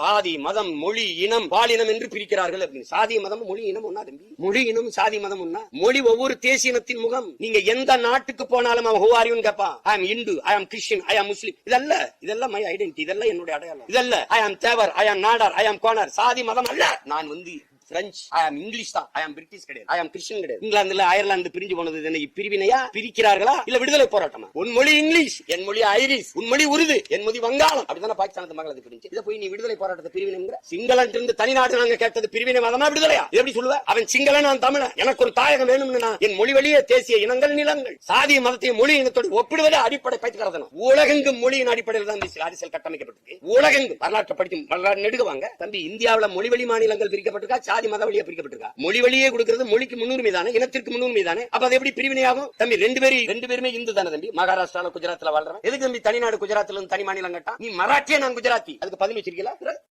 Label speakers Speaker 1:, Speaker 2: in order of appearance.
Speaker 1: சாதி மதம் மொழி இனம் பாலினம் என்று பிரிக்கிறார்கள் அப்படின்னு. சாதி மதம் மொழி இனம் ஒன்னா தம்பி? மொழி இனம் சாதி மதம் ஒன்னா மொழி ஒவ்வொரு தேசிய இனத்தின் முகம். நீங்க எந்த நாட்டுக்கு போனாலும் அவன் ஹோவாரியும் கேட்பான் ஐ ஆம் இந்து ஐ ஆம் கிறிஸ்டின் ஐ ஆம் முஸ்லிம் இதல்ல இதெல்லாம் மை ஐடென்டி இதெல்லாம் என்னுடைய அடையாளம். இதல்ல ஐ ஆம் தேவர் ஐ ஆம் நாடார் ஐ ஆம் கோனார் சாதி மதம் அல்ல. நான் வந்து பிரெஞ்சு ஐ அம் இங்கிலீஷ் தான் ஐ அம் பிரிட்டிஷ் கிடையாது. ஐ அம் கிறிஸ்டியன் கிடையாது. இங்கிலாந்துல அயர்லாந்து பிரிஞ்சு போனது என்ன பிரிவினையா? பிரிக்கிறார்களா? இல்ல விடுதலை போராட்டமா? உன் மொழி இங்கிலீஷ் என் மொழி ஐரிஷ் உன் மொழி உருது என் மொழி வங்காளம். அப்படிதானே பாகிஸ்தானத்து மகள் அது பிரிஞ்சு? இதை போய் நீ விடுதலை போராட்டத்தை பிரிவினைங்கிற? சிங்களன் இருந்து தனிநாடு நாங்க கேட்டது பிரிவினை மதமா விடுதலையா? எப்படி சொல்லுவ? அவன் சிங்களன் நான் தமிழன். எனக்கு ஒரு தாயகம் வேணும்னு நான் என் மொழி வழியே தேசிய இனங்கள் நிலங்கள் சாதி மதத்தையும் மொழி இனத்தோடு ஒப்பிடுவதே அடிப்படை பயிற்சிக்கிறதனும் உலகெங்கும் மொழியின் அடிப்படையில் தான் அரசியல் கட்டமைக்கப்பட்டிருக்கு. உலகெங்கும் வரலாற்றை படிக்கும் வரலாறு நெடுகுவாங்க தம்பி இந்தியாவுல மொழி வழி மாநிலங்கள் பிரிக்கப்பட்டிருக்கா? சாதி மத வழியா பிரிக்கப்பட்டிருக்கா? மொழி வழியே கொடுக்கிறது மொழிக்கு முன்னுரிமை தானே இனத்திற்கு முன்னுரிமை தானே அப்ப அது எப்படி பிரிவினையாகும் தம்பி ரெண்டு பேரும் ரெண்டு பேருமே இந்து தானே தம்பி? மகாராஷ்டிரால குஜராத்ல வாழ்றேன் எதுக்கு தம்பி தனிநாடு குஜராத்ல இருந்து தனி மாநிலம் கட்டா? நீ மராட்டியா நான் குஜராத்தி? அதுக்கு பதில் வச்சிருக்கீங்களா